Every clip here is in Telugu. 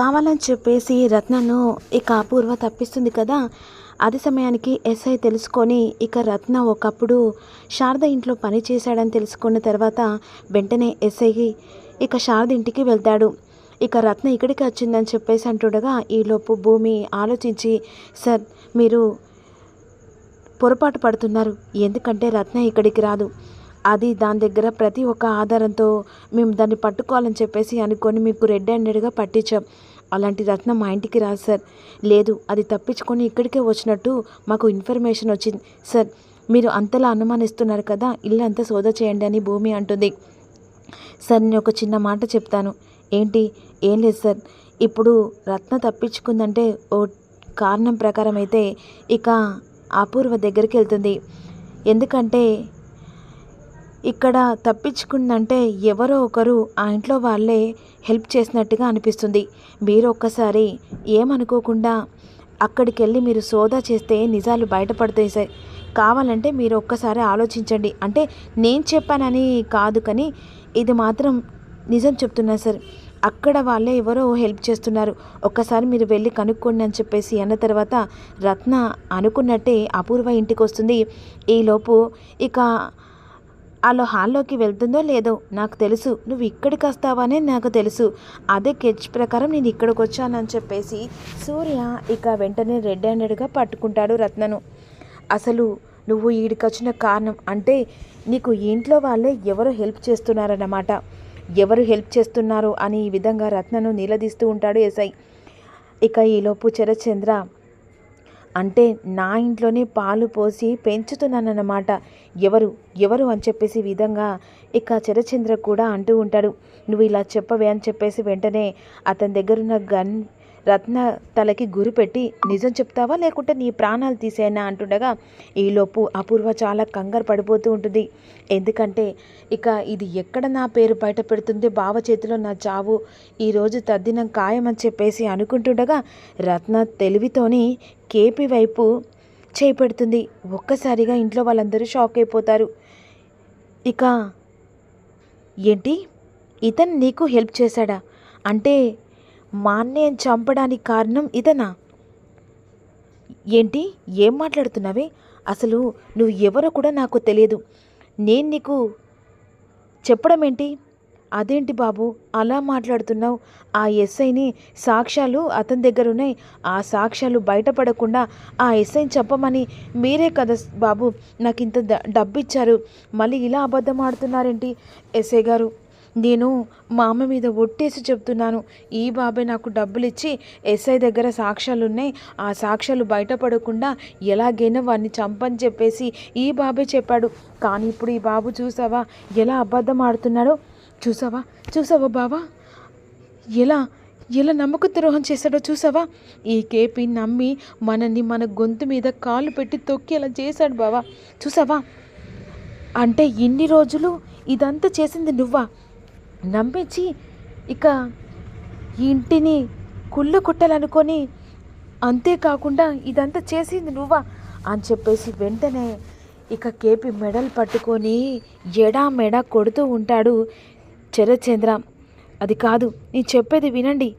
కావాలని చెప్పేసి రత్నను ఇక అపూర్వ తప్పిస్తుంది కదా. అదే సమయానికి ఎస్ఐ తెలుసుకొని ఇక రత్న ఒకప్పుడు శారద ఇంట్లో పని చేశాడని తెలుసుకున్న తర్వాత వెంటనే ఎస్ఐకి ఇక శారద ఇంటికి వెళ్తాడు. ఇక రత్న ఇక్కడికి వచ్చిందని చెప్పేసి అంటుండగా ఈలోపు భూమి ఆలోచించి సార్ మీరు పొరపాటు పడుతున్నారు. ఎందుకంటే రత్న ఇక్కడికి రాదు. అది దాని దగ్గర ప్రతి ఒక్క ఆధారంతో మేము దాన్ని పట్టుకోవాలని చెప్పేసి అనుకొని మీకు రెడ్ హ్యాండెడ్గా పట్టించాం. అలాంటి రత్నం మా ఇంటికి రాదు సార్. లేదు అది తప్పించుకొని ఇక్కడికే వచ్చినట్టు మాకు ఇన్ఫర్మేషన్ వచ్చింది. సార్ మీరు అంతలా అనుమానిస్తున్నారు కదా ఇల్లు అంతా సోదా చేయండి అని భూమి అంటుంది. సార్ నేను ఒక చిన్న మాట చెప్తాను. ఏంటి? ఏం లేదు సార్. ఇప్పుడు రత్న తప్పించుకుందంటే ఓ కారణం ప్రకారం అయితే ఇక అపూర్వ దగ్గరికి వెళ్తుంది. ఎందుకంటే ఇక్కడ తప్పించుకుందంటే ఎవరో ఒకరు ఆ ఇంట్లో వాళ్ళే హెల్ప్ చేసినట్టుగా అనిపిస్తుంది. మీరు ఒక్కసారి ఏమనుకోకుండా అక్కడికి వెళ్ళి మీరు సోదా చేస్తే నిజాలు బయటపడతాయి సార్. కావాలంటే మీరు ఒక్కసారి ఆలోచించండి. అంటే నేను చెప్పానని కాదు కానీ ఇది మాత్రం నిజం చెప్తున్నా సార్. అక్కడ వాళ్ళే ఎవరో హెల్ప్ చేస్తున్నారు. ఒక్కసారి మీరు వెళ్ళి కనుక్కోండి అని చెప్పేసి అన్న తర్వాత రత్న అనుకున్నట్టే అపూర్వ ఇంటికి వస్తుంది ఈలోపు ఇక వాళ్ళు హాల్లోకి వెళ్తుందో లేదో నాకు తెలుసు. నువ్వు ఇక్కడికి వస్తావనే నాకు తెలుసు. అదే కెచ్ ప్రకారం నేను ఇక్కడికి వచ్చానని చెప్పేసి సూర్య ఇక వెంటనే రెడ్ హ్యాండెడ్గా పట్టుకుంటాడు రత్నను. అసలు నువ్వు ఈడికి వచ్చిన కారణం అంటే నీకు ఇంట్లో వాళ్ళే ఎవరు హెల్ప్ చేస్తున్నారన్నమాట. ఎవరు హెల్ప్ చేస్తున్నారు అని ఈ విధంగా రత్నను నిలదీస్తూ ఉంటాడు ఎస్ఐ. ఇక ఈలోపు చరచంద్ర అంటే నా ఇంట్లోనే పాలు పోసి పెంచుతున్నానన్నమాట. ఎవరు? ఎవరు అని చెప్పేసి విధంగా ఇక చరచంద్ర కూడా అంటూ ఉంటాడు. నువ్వు ఇలా చెప్పవే అని చెప్పేసి వెంటనే అతని దగ్గరున్న గన్ రత్న తలకి గురి పెట్టి నిజం చెప్తావా? లేకుంటే నీ ప్రాణాలు తీసేనా అంటుండగా ఈలోపు అపూర్వ చాలా కంగారు పడిపోతూ ఉంటుంది. ఎందుకంటే ఇక ఇది ఎక్కడ నా పేరు బయట పెడుతుంది? బావ చేతిలో నా చావు ఈరోజు తద్దినం ఖాయమని చెప్పేసి అనుకుంటుండగా రత్న తెలివితోని కేపీ వైపు చేపెడుతుంది ఒక్కసారిగా ఇంట్లో వాళ్ళందరూ షాక్ అయిపోతారు. ఇక ఏంటి? ఇతను నీకు హెల్ప్ చేశాడా? అంటే మా చంపడానికి కారణం ఇతనా ఏంటి? ఏం మాట్లాడుతున్నావే? అసలు నువ్వు ఎవరో కూడా నాకు తెలియదు. నేను నీకు చెప్పడం ఏంటి? అదేంటి బాబు? అలా మాట్లాడుతున్నావు. ఆ ఎస్ఐని సాక్ష్యాలు అతని దగ్గర ఉన్నాయి. ఆ సాక్ష్యాలు బయటపడకుండా ఆ ఎస్ఐని చెప్పమని మీరే కదా బాబు నాకు ఇంత డబ్బు ఇచ్చారు మళ్ళీ ఇలా అబద్ధం ఆడుతున్నారేంటి ఎస్ఐ గారు? నేను మా అమ్మ మీద ఒట్టేసి చెప్తున్నాను. ఈ బాబే నాకు డబ్బులు ఇచ్చి ఎస్ఐ దగ్గర సాక్ష్యాలు ఉన్నాయి ఆ సాక్ష్యాలు బయటపడకుండా ఎలాగైనా వాడిని చంపని చెప్పేసి ఈ బాబే చెప్పాడు. కానీ ఇప్పుడు ఈ బాబు చూసావా? ఎలా అబద్ధం ఆడుతున్నాడో? చూసావా? చూసావా బావా? ఎలా? ఎలా నమ్మక ద్రోహం చేశాడో చూసావా? ఈ కేపీ నమ్మి మనల్ని మన గొంతు మీద కాలు పెట్టి తొక్కి అలా చేశాడు బావా. చూసావా? అంటే ఇన్ని రోజులు ఇదంతా చేసింది నువ్వా? నమ్మించి ఇక ఈ ఇంటిని కుళ్ళు కుట్టాలనుకొని అంతేకాకుండా ఇదంతా చేసింది నువ్వా అని చెప్పేసి వెంటనే ఇక కేపీ మెడల్ పట్టుకొని ఎడా మెడ కొడుతూ ఉంటాడు చరచంద్ర. అది కాదు నేను చెప్పేది వినండి.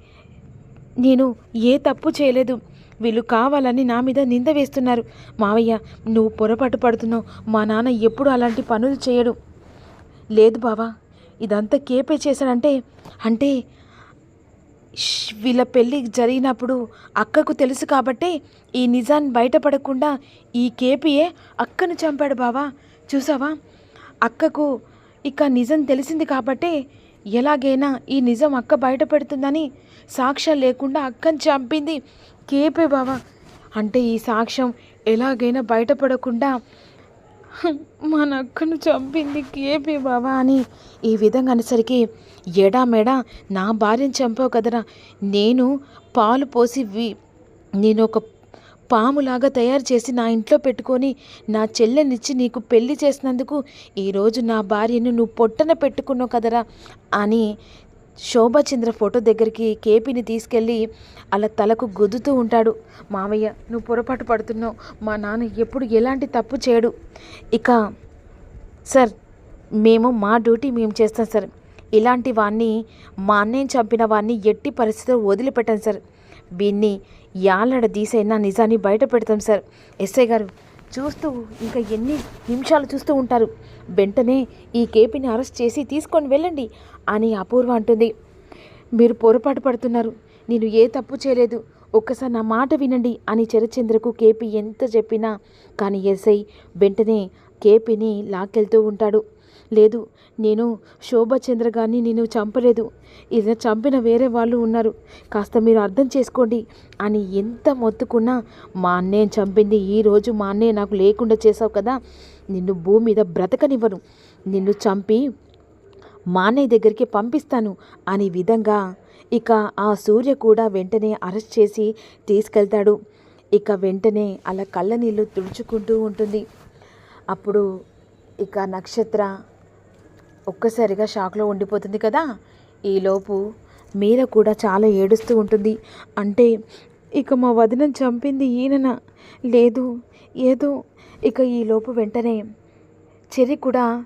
నేను ఏ తప్పు చేయలేదు. వీళ్ళు కావాలని నా మీద నింద వేస్తున్నారు. మావయ్య నువ్వు పొరపాటు పడుతున్నావు. మా నాన్న ఎప్పుడు అలాంటి పనులు చేయడు. లేదు బావా ఇదంతా కేపే చేశాడంటే అంటే వీళ్ళ పెళ్ళి జరిగినప్పుడు అక్కకు తెలుసు కాబట్టే ఈ నిజాన్ని బయటపడకుండా ఈ కేపీయే అక్కను చంపాడు బావా. చూసావా? అక్కకు ఇక నిజం తెలిసింది కాబట్టే ఎలాగైనా ఈ నిజం అక్క బయట పెడుతుందని సాక్ష్యం లేకుండా అక్కని చంపింది కేపే బావా. అంటే ఈ సాక్ష్యం ఎలాగైనా బయటపడకుండా మన అక్కను చంపింది కేపీ బాబా అని. ఈ విధంగా అనేసరికి ఎడా మెడా నా భార్యను చంపావు కదరా. నేను పాలు పోసి వి నేను ఒక పాములాగా తయారు చేసి నా ఇంట్లో పెట్టుకొని నా చెల్లెనిచ్చి నీకు పెళ్ళి చేసినందుకు ఈరోజు నా భార్యను నువ్వు పొట్టన పెట్టుకున్నావు కదరా అని శోభాచంద్ర ఫోటో దగ్గరికి కేపీని తీసుకెళ్ళి అలా తలకు గుద్దుతూ ఉంటాడు. మావయ్య నువ్వు పొరపాటు పడుతున్నావు. మా నాన్న ఎప్పుడు ఎలాంటి తప్పు చేయడు. ఇక సార్ మేము మా డ్యూటీ మేము చేస్తాం సార్. ఇలాంటి వాణ్ణి మా అన్నయ్య చంపిన వాణ్ణి ఎట్టి పరిస్థితుల్లో వదిలిపెట్టాం సార్. వీన్ని యాలడ దీసైనా నిజాన్ని బయట పెడతాం సార్. ఎస్ఐ గారు చూస్తూ ఇంకా ఎన్ని నిమిషాలు చూస్తూ ఉంటారు. వెంటనే ఈ కేపీని అరెస్ట్ చేసి తీసుకొని వెళ్ళండి అని అపూర్వ అంటుంది. మీరు పొరపాటు పడుతున్నారు. నేను ఏ తప్పు చేయలేదు. ఒక్కసారి నా మాట వినండి అని చరచంద్రకు కేపీ ఎంత చెప్పినా కానీ ఎస్ఐ వెంటనే కేపీని లాక్కెళ్తూ ఉంటాడు. లేదు నేను శోభచంద్ర గారిని నేను చంపలేదు. ఇది చంపిన వేరే వాళ్ళు ఉన్నారు. కాస్త మీరు అర్థం చేసుకోండి అని ఎంత మొత్తుకున్నా మా అన్నయ్య చంపింది ఈరోజు మా అన్నయ్య నాకు లేకుండా చేసావు కదా. నిన్ను భూమి మీద బ్రతకనివ్వను. నిన్ను చంపి మా అన్నయ్య దగ్గరికి పంపిస్తాను అనే విధంగా ఇక ఆ సూర్య కూడా వెంటనే అరెస్ట్ చేసి తీసుకెళ్తాడు. ఇక వెంటనే అలా కళ్ళ నీళ్ళు తుడుచుకుంటూ ఉంటుంది. అప్పుడు ఇక నక్షత్ర ఒక్కసారిగా షాక్లో ఉండిపోతుంది కదా. ఈలోపు మీర కూడా చాలా ఏడుస్తూ ఉంటుంది. అంటే ఇక మా వదనం చంపింది ఈయనన? లేదు ఏదో ఇక ఈలోపు వెంటనే చెర్రి కూడా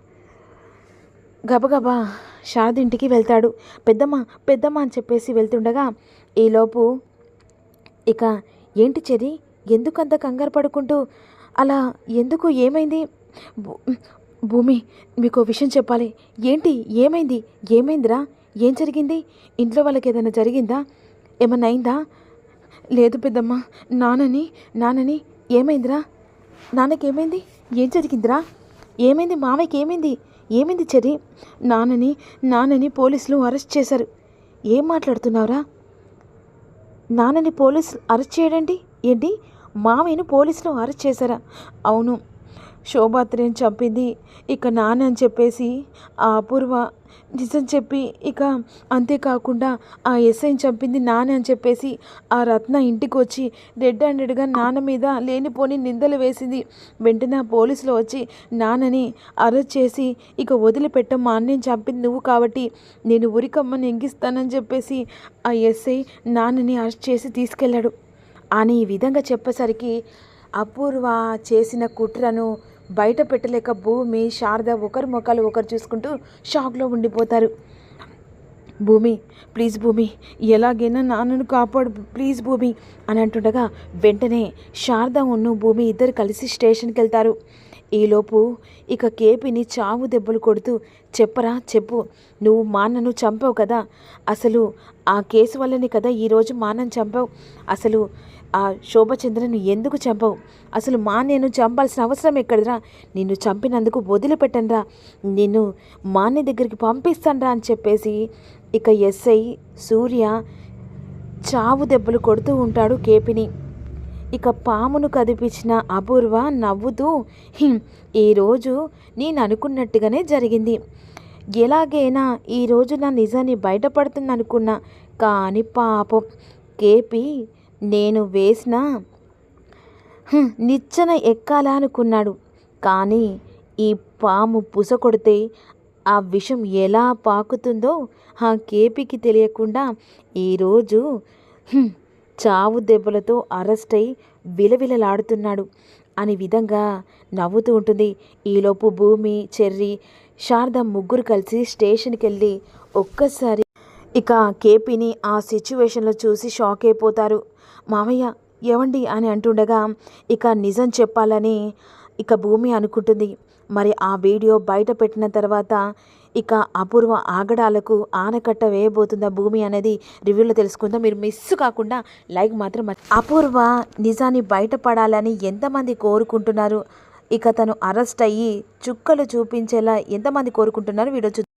గబగబా శారద ఇంటికి వెళ్తాడు. పెద్దమ్మ పెద్దమ్మ అని చెప్పేసి వెళ్తుండగా ఈలోపు ఇక ఏంటి చెరి ఎందుకు అంత కంగారు పడుకుంటూ? అలా ఎందుకు? ఏమైంది? భూ- భూమి మీకు విషయం చెప్పాలి. ఏంటి? ఏమైంది? ఏమైందిరా? ఏం జరిగింది? ఇంట్లో వాళ్ళకి ఏదైనా జరిగిందా? ఏమన్నా అయిందా? లేదు పెద్దమ్మ నాన్నని నాన్నని ఏమైందిరా? నాన్నకేమైంది? ఏం జరిగిందిరా? ఏమైంది మామయ్యకి? ఏమైంది? ఏమైంది చెరి నాన్నని నాన్నని పోలీసులు అరెస్ట్ చేశారు. ఏం మాట్లాడుతున్నావురా? నాన్నని పోలీసులు అరెస్ట్ చేయడండి? ఏంటి? మామయ్యను పోలీసులు అరెస్ట్ చేశారా? అవును శోభాత్రేని చంపింది. ఇక నాన్న అని చెప్పేసి ఆ అపూర్వ నిజం చెప్పి ఇక అంతేకాకుండా ఆ ఎస్ఐని చంపింది నాన్న అని చెప్పేసి ఆ రత్న ఇంటికి వచ్చి రెడ్ హ్యాండెడ్గా నాన్న మీద లేనిపోని నిందలు వేసింది. వెంటనే ఆ పోలీసులు వచ్చి నాన్నని అరెస్ట్ చేసి ఇక వదిలిపెట్ట మా అన్నని చంపింది నువ్వు కాబట్టి నేను ఉరికమ్మని ఎంగిస్తానని చెప్పేసి ఆ ఎస్ఐ నాన్నని అరెస్ట్ చేసి తీసుకెళ్ళాడు. అని ఈ విధంగా చెప్పేసరికి అపూర్వ చేసిన కుట్రను బయట పెట్టలేక భూమి శారద ఒకరి ముఖాలు ఒకరు చూసుకుంటూ షాక్లో ఉండిపోతారు. భూమి ప్లీజ్ భూమి ఎలాగైనా నాన్నను కాపాడు ప్లీజ్ భూమి అని అంటుండగా వెంటనే శారద ఉన్ను భూమి ఇద్దరు కలిసి స్టేషన్కి వెళ్తారు ఈలోపు ఇక కేపీని చావు దెబ్బలు కొడుతూ చెప్పరా చెప్పు. నువ్వు మాన్నను చంపావు కదా. అసలు ఆ కేసు వల్లనే కదా ఈరోజు మాన్నను చంపావు. అసలు ఆ శోభచంద్రను ఎందుకు చంపవు? అసలు మా నేను చంపాల్సిన అవసరం ఎక్కడిరా నిన్ను చంపినందుకు వదిలిపెట్టనరా. నిన్ను మాన్య దగ్గరికి పంపిస్తానురా అని చెప్పేసి ఇక ఎస్ఐ సూర్య చావు దెబ్బలు కొడుతూ ఉంటాడు కేపిని. ఇక పామును కదిపించిన అపూర్వ నవ్వుతూ ఈరోజు నేను అనుకున్నట్టుగానే జరిగింది. ఎలాగైనా ఈరోజు నా నిజాన్ని బయటపడుతుంది అనుకున్నా కానీ పాపం కేపి నేను వేసిన నిచ్చెన ఎక్కాలా అనుకున్నాడు కానీ ఈ పాము పుస కొడితే ఆ విషం ఎలా పాకుతుందో ఆ కేపీకి తెలియకుండా ఈరోజు చావు దెబ్బలతో అరెస్ట్ అయి విలవిలలాడుతున్నాడు. అనే విధంగా నవ్వుతూ ఉంటుంది. ఈలోపు భూమి చెర్రి శారద ముగ్గురు కలిసి స్టేషన్కి వెళ్ళి ఒక్కసారి ఇక కేపీని ఆ సిచ్యువేషన్లో చూసి షాక్ అయిపోతారు. మామయ్య ఏమండి అని అంటుండగా ఇక నిజం చెప్పాలని ఇక భూమి అనుకుంటుంది. మరి ఆ వీడియో బయట పెట్టిన తర్వాత ఇక అపూర్వ ఆగడాలకు ఆనకట్ట వేయబోతుందా భూమి అనేది రివ్యూలో తెలుసుకుందాం. మీరు మిస్ కాకుండా లైక్ మాత్రం అపూర్వ నిజాన్ని బయటపడాలని ఎంతమంది కోరుకుంటున్నారు? ఇక తను అరెస్ట్ అయ్యి చుక్కలు చూపించేలా ఎంతమంది కోరుకుంటున్నారు? వీడియో చూ